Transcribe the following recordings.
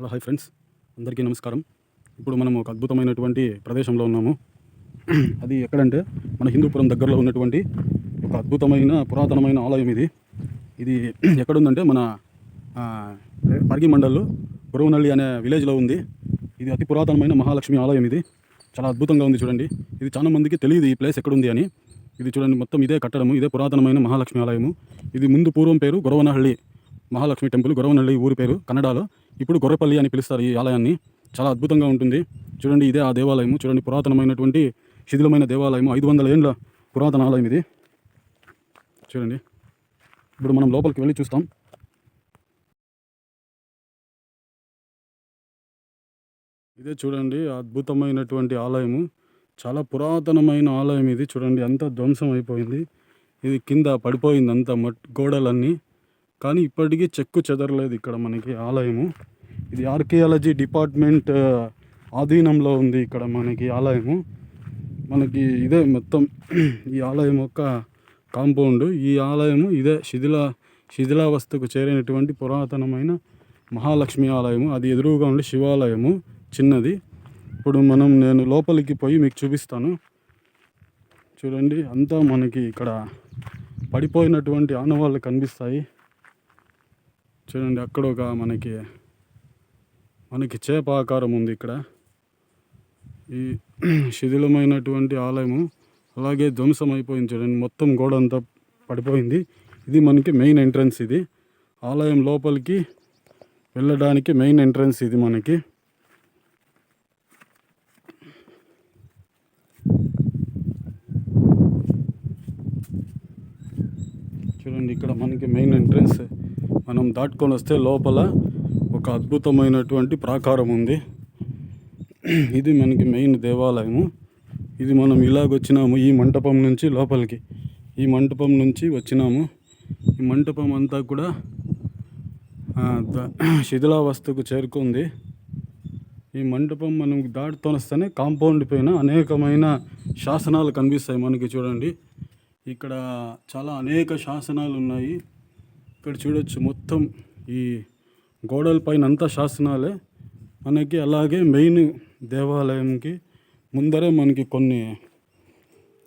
Hello hi friends. అందరికీ నమస్కారం. ఇప్పుడు మనం ఒక అద్భుతమైనటువంటి ప్రదేశంలో ఉన్నాము. అది ఎక్కడంటే మన హిందూపురం దగ్గరలో ఉన్నటువంటి ఒక అద్భుతమైన పురాతనమైన ఆలయం ఇది. ఇది ఎక్కడుందంటే మన పర్గి మండల్లో గురవనల్లి అనే విలేజ్లో ఉంది. ఇది అతి పురాతనమైన మహాలక్ష్మి ఆలయం ఇది. చాలా అద్భుతంగా ఉంది చూడండి. ఇది చాలా మందికి తెలియదు ఈ ప్లేస్ ఎక్కడుంది అని. ఇది చూడండి మొత్తం ఇదే కట్టడము ఇదే పురాతనమైన మహాలక్ష్మి ఆలయము. ఇది ముందు పూర్వం పేరు గొరవనహಳ್ಳಿ మహాలక్ష్మి టెంపుల్ గొరవనల్లి ఊరి పేరు కన్నడలో. ఇప్పుడు గొర్రెపల్లి అని పిలుస్తారు ఈ ఆలయాన్ని. చాలా అద్భుతంగా ఉంటుంది. చూడండి ఇదే ఆ దేవాలయము. చూడండి పురాతనమైనటువంటి శిథిలమైన దేవాలయము. ఐదు వందల ఏండ్ల పురాతన ఆలయం ఇది. చూడండి. ఇప్పుడు మనం లోపలికి వెళ్ళి చూస్తాం. ఇదే చూడండి అద్భుతమైనటువంటి ఆలయము. చాలా పురాతనమైన ఆలయం ఇది. చూడండి అంతా ధ్వంసం అయిపోయింది. ఇది కింద పడిపోయింది అంతా మట్ గోడలన్నీ. కానీ ఇప్పటికీ చెక్కు చెదరలేదు ఇక్కడ మనకి ఆలయము. ఇది ఆర్కియాలజీ డిపార్ట్మెంట్ ఆధీనంలో ఉంది ఇక్కడ మనకి ఆలయము. మనకి ఇదే మొత్తం ఈ ఆలయం యొక్క కాంపౌండ్. ఈ ఆలయము ఇదే శిథిల శిథిలావస్థకు చేరినటువంటి పురాతనమైన మహాలక్ష్మి ఆలయము. అది ఎదురుగా ఉండే శివాలయము చిన్నది. ఇప్పుడు మనం నేను లోపలికి పోయి మీకు చూపిస్తాను. చూడండి అంతా మనకి ఇక్కడ పడిపోయినటువంటి ఆనవాళ్ళు కనిపిస్తాయి. చూడండి అక్కడ ఒక మనకి మనకి చేప ఆకారం ఉంది ఇక్కడ. ఈ శిథిలమైనటువంటి ఆలయము అలాగే ధ్వంసం అయిపోయింది చూడండి మొత్తం గోడ అంతా పడిపోయింది. ఇది మనకి మెయిన్ ఎంట్రన్స్ ఇది. ఆలయం లోపలికి వెళ్ళడానికి మెయిన్ ఎంట్రన్స్ ఇది మనకి. చూడండి ఇక్కడ మనకి మెయిన్ ఎంట్రన్స్ మనం దాటుకొని వస్తే లోపల ఒక అద్భుతమైనటువంటి ప్రాకారం ఉంది. ఇది మనకి మెయిన్ దేవాలయము. ఇది మనం ఇలాగొచ్చినాము ఈ మంటపం నుంచి లోపలికి. ఈ మంటపం నుంచి వచ్చినాము. ఈ మంటపం అంతా కూడా శిథిలావస్థకు చేరుకుంది. ఈ మంటపం మనం దాటుతూ వస్తేనే కాంపౌండ్ పైన అనేకమైన శాసనాలు కనిపిస్తాయి మనకి చూడండి. ఇక్కడ చాలా అనేక శాసనాలు ఉన్నాయి. ఇక్కడ చూడొచ్చు మొత్తం ఈ గోడల పైన అంతా శాసనాలే. మనకి అలాగే మెయిన్ దేవాలయంకి ముందరే మనకి కొన్ని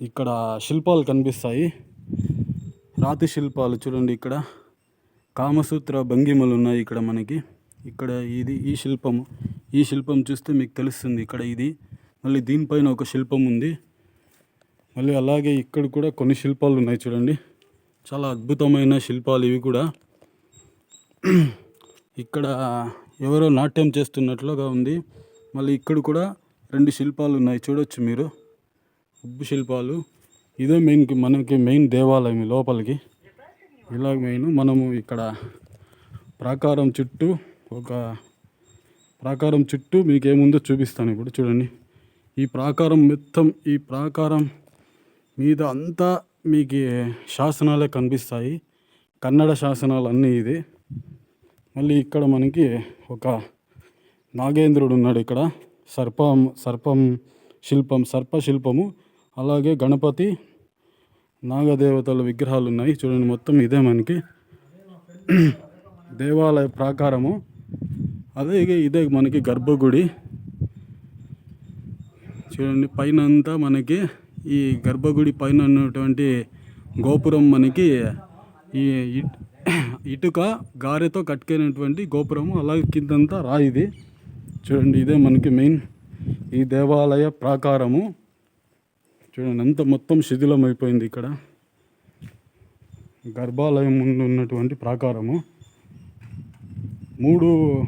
ఇక్కడ శిల్పాలు కనిపిస్తాయి. రాతి శిల్పాలు చూడండి ఇక్కడ. కామసూత్ర భంగిమలు ఉన్నాయి ఇక్కడ మనకి. ఇక్కడ ఇది ఈ శిల్పము. ఈ శిల్పం చూస్తే మీకు తెలుస్తుంది ఇక్కడ ఇది. మళ్ళీ దీనిపైన ఒక శిల్పం ఉంది. మళ్ళీ అలాగే ఇక్కడ కూడా కొన్ని శిల్పాలు ఉన్నాయి చూడండి. చాలా అద్భుతమైన శిల్పాలు ఇవి కూడా. ఇక్కడ ఎవరో నాట్యం చేస్తున్నట్లుగా ఉంది. మళ్ళీ ఇక్కడ కూడా రెండు శిల్పాలు ఉన్నాయి. చూడొచ్చు మీరు. ఉబ్బు శిల్పాలు. ఇదే మెయిన్ మనకి మెయిన్ దేవాలయం లోపలికి. ఇలా మెయిన్ మనము ఇక్కడ ప్రాకారం చుట్టూ ఒక ప్రాకారం చుట్టూ మీకు ఏముందో చూపిస్తాను ఇప్పుడు. చూడండి. ఈ ప్రాకారం మొత్తం ఈ ప్రాకారం మీద అంతా మీకు శాసనాలే కనిపిస్తాయి. కన్నడ శాసనాలు అన్నీ ఇది. మళ్ళీ ఇక్కడ మనకి ఒక నాగేంద్రుడు ఉన్నాడు ఇక్కడ. సర్పం సర్పం శిల్పం సర్ప శిల్పము అలాగే గణపతి నాగదేవతల విగ్రహాలు ఉన్నాయి. చూడండి మొత్తం ఇదే మనకి. దేవాలయ ప్రాకారము. అదే ఇదే మనకి గర్భగుడి. చూడండి పైన అంతా మనకి ఈ గర్భగుడి పైన ఉన్నటువంటి గోపురం మనకి ఈ ఇట్- ఇటుక గారెతో కట్టుకైనటువంటి గోపురము అలాగే కిందంతా రాయిది. చూడండి ఇదే మనకి మెయిన్ ఈ దేవాలయ ప్రాకారము. చూడండి అంత మొత్తం శిథిలం అయిపోయింది ఇక్కడ. గర్భాలయం ముందు ఉన్నటువంటి ప్రాకారము. మూడు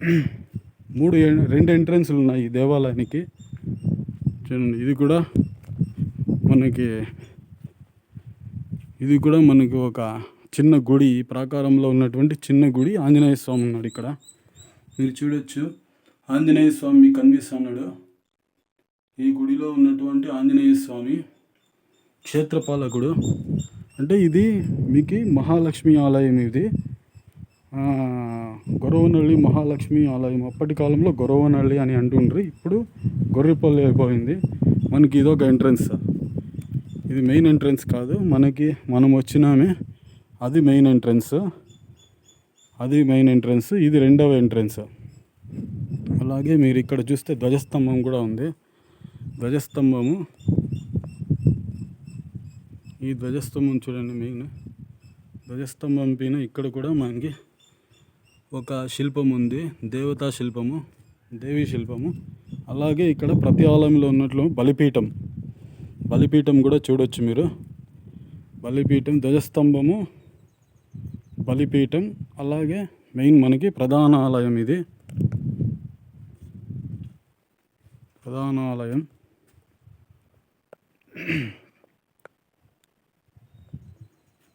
మూడు రెండు ఎంట్రన్స్లు ఉన్నాయి ఈ దేవాలయానికి. చూడండి ఇది కూడా మనకి ఇది కూడా మనకి ఒక చిన్న గుడి. ప్రాకారంలో ఉన్నటువంటి చిన్న గుడి ఆంజనేయ స్వామి ఉన్నాడు ఇక్కడ. మీరు చూడొచ్చు. ఆంజనేయ స్వామి మీకు కనిపిస్తున్నాడు ఈ గుడిలో ఉన్నటువంటి ఆంజనేయ స్వామి క్షేత్రపాలకుడు. అంటే ఇది మీకు మహాలక్ష్మి ఆలయం ఇది. గొరవనల్లి మహాలక్ష్మి ఆలయం. అప్పటి కాలంలో గొరవనల్లి అని అంటుండ్రు. ఇప్పుడు గొర్రెపల్లి అయిపోయింది. మనకి ఇదొక ఎంట్రన్స్ ఇది మెయిన్ ఎంట్రన్స్ కాదు. మనకి మనం వచ్చినామే. అది మెయిన్ ఎంట్రన్స్ అది మెయిన్ ఎంట్రన్స్ ఇది రెండవ ఎంట్రన్స్ అలాగే మీరు ఇక్కడ చూస్తే ధ్వజస్తంభం కూడా ఉంది. ధ్వజస్తంభము. ఈ ధ్వజస్తంభం చూడండి మెయిన్ ధ్వజస్తంభం పైన ఇక్కడ కూడా మనకి ఒక శిల్పం ఉంది దేవతా శిల్పము దేవీ శిల్పము. అలాగే ఇక్కడ ప్రతి ఆలయంలో ఉన్నట్లు బలిపీఠం. బలిపీఠం కూడా చూడొచ్చు మీరు. బలిపీఠం ధ్వజస్తంభము బలిపీఠం అలాగే మెయిన్ మనకి ప్రధాన ఆలయం ఇది. ప్రధాన ఆలయం.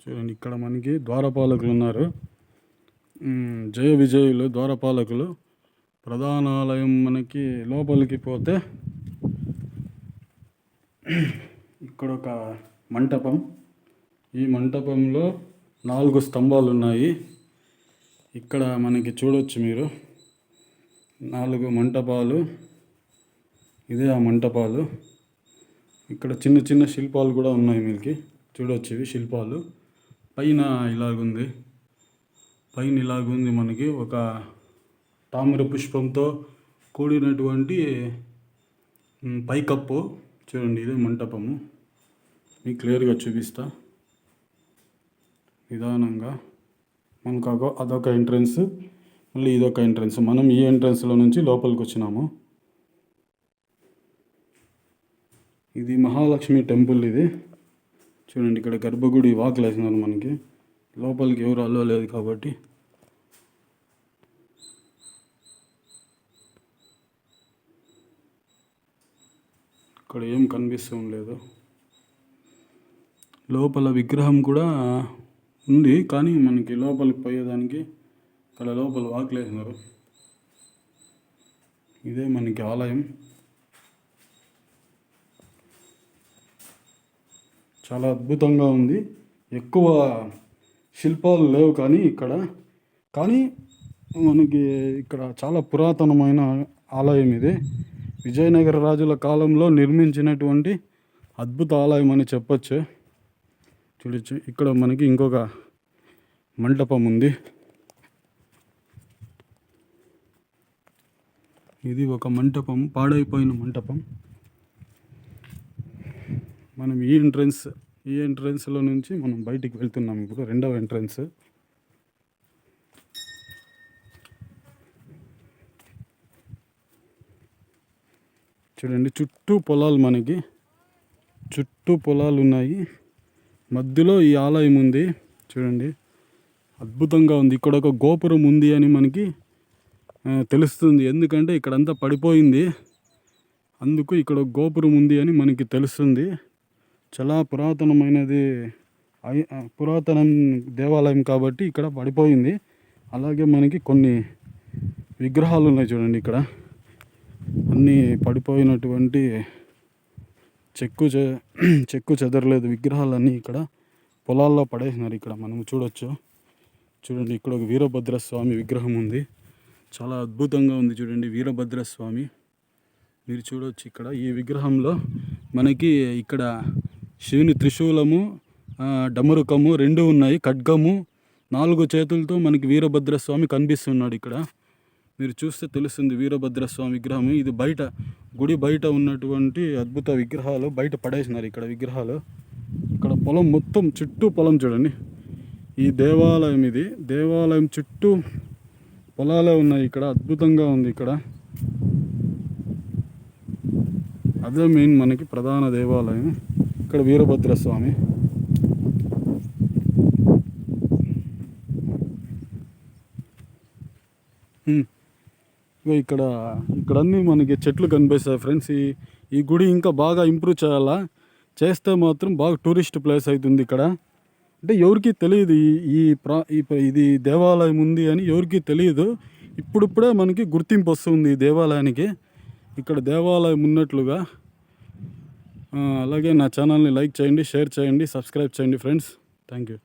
చూడండి ఇక్కడ మనకి ద్వారపాలకులు ఉన్నారు. జయ విజయులు ద్వారపాలకులు ప్రధాన ఆలయం మనకి లోపలికి పోతే ఇక్కడ ఒక మంటపం. ఈ మంటపంలో నాలుగు స్తంభాలు ఉన్నాయి. ఇక్కడ మనకి చూడొచ్చు మీరు. నాలుగు మంటపాలు. ఇదే ఆ మంటపాలు. ఇక్కడ చిన్న చిన్న శిల్పాలు కూడా ఉన్నాయి మీకు. చూడొచ్చు ఇవి శిల్పాలు. పైన ఇలాగుంది. పైన ఇలాగుంది మనకి ఒక తామర పుష్పంతో కూడినటువంటి పైకప్పు చూడండి ఇదే మంటపము. మీకు క్లియర్గా చూపిస్తా. నిదానంగా. మనకు అదొక ఎంట్రన్స్. మళ్ళీ ఇదొక ఎంట్రన్స్. మనం ఈ ఎంట్రన్స్లో నుంచి లోపలికి వచ్చినాము. ఇది మహాలక్ష్మి టెంపుల్ ఇది. చూడండి ఇక్కడ గర్భగుడి వాకులు వేసినారు మనకి. లోపలికి ఎవరు అల్లో లేదు కాబట్టి. ఇక్కడ ఏం కనిపిస్తూ లేదు. లోపల విగ్రహం కూడా ఉంది కానీ మనకి లోపలికి పోయేదానికి ఇక్కడ లోపల వాకులేసినారు. ఇదే మనకి ఆలయం. చాలా అద్భుతంగా ఉంది. ఎక్కువ శిల్పాలు లేవు కానీ ఇక్కడ. కానీ మనకి ఇక్కడ చాలా పురాతనమైన ఆలయం ఇది. విజయనగర రాజుల కాలంలో నిర్మించినటువంటి అద్భుత ఆలయం అని చెప్పొచ్చు. చూడొచ్చు ఇక్కడ మనకి ఇంకొక మంటపం ఉంది. ఇది ఒక మంటపం పాడైపోయిన మంటపం. మనం ఈ ఎంట్రన్స్ ఈ ఎంట్రన్స్లో నుంచి మనం బయటికి వెళ్తున్నాం. ఇప్పుడు రెండవ ఎంట్రన్స్ చూడండి చుట్టూ పొలాలు మనకి. చుట్టూ పొలాలు ఉన్నాయి. మధ్యలో ఈ ఆలయం ఉంది. చూడండి అద్భుతంగా ఉంది. ఇక్కడ ఒక గోపురం ఉంది అని మనకి తెలుస్తుంది. ఎందుకంటే ఇక్కడంతా పడిపోయింది. అందుకు ఇక్కడ ఒక గోపురం ఉంది అని మనకి తెలుస్తుంది. చాలా పురాతనమైనది పురాతన దేవాలయం కాబట్టి ఇక్కడ పడిపోయింది. అలాగే మనకి కొన్ని విగ్రహాలు ఉన్నాయి చూడండి ఇక్కడ. అన్నీ పడిపోయినటువంటి చెక్కు చె చెక్కు చెదరలేదు. విగ్రహాలన్నీ ఇక్కడ పొలాల్లో పడేసినారు ఇక్కడ. మనం చూడొచ్చు. చూడండి ఇక్కడ ఒక వీరభద్ర స్వామి విగ్రహం ఉంది. చాలా అద్భుతంగా ఉంది చూడండి వీరభద్ర స్వామి మీరు చూడొచ్చు ఇక్కడ. ఈ విగ్రహంలో మనకి ఇక్కడ శివుని త్రిశూలము డమరుకము రెండు ఉన్నాయి ఖడ్గము నాలుగు చేతులతో మనకి వీరభద్ర స్వామి కనిపిస్తున్నాడు ఇక్కడ. మీరు చూస్తే తెలుస్తుంది వీరభద్ర స్వామి విగ్రహం ఇది బయట గుడి బయట ఉన్నటువంటి అద్భుత విగ్రహాలు బయట పడేసినారు ఇక్కడ విగ్రహాలు. ఇక్కడ పొలం మొత్తం చుట్టూ పొలం చూడండి. ఈ దేవాలయం ఇది. దేవాలయం చుట్టూ పొలాలే ఉన్నాయి ఇక్కడ. అద్భుతంగా ఉంది ఇక్కడ. అదే మెయిన్ మనకి ప్రధాన దేవాలయం. ఇక్కడ వీరభద్ర స్వామి ఇక్కడ ఇక్కడ అన్నీ మనకి చెట్లు కనిపిస్తాయి ఫ్రెండ్స్. ఈ ఈ గుడి ఇంకా బాగా ఇంప్రూవ్ చేయాలా? చేస్తే మాత్రం బాగా టూరిస్ట్ ప్లేస్ అవుతుంది ఇక్కడ. అంటే ఎవరికి తెలియదు ఈ ప్రా ఈ ఇది దేవాలయం ఉంది అని ఎవరికి తెలియదు. ఇప్పుడిప్పుడే మనకి గుర్తింపు వస్తుంది ఈ దేవాలయానికి. ఇక్కడ దేవాలయం ఉన్నట్లుగా. అలాగే నా ఛానల్ని లైక్ చేయండి షేర్ చేయండి సబ్స్క్రైబ్ చేయండి ఫ్రెండ్స్. Thank you.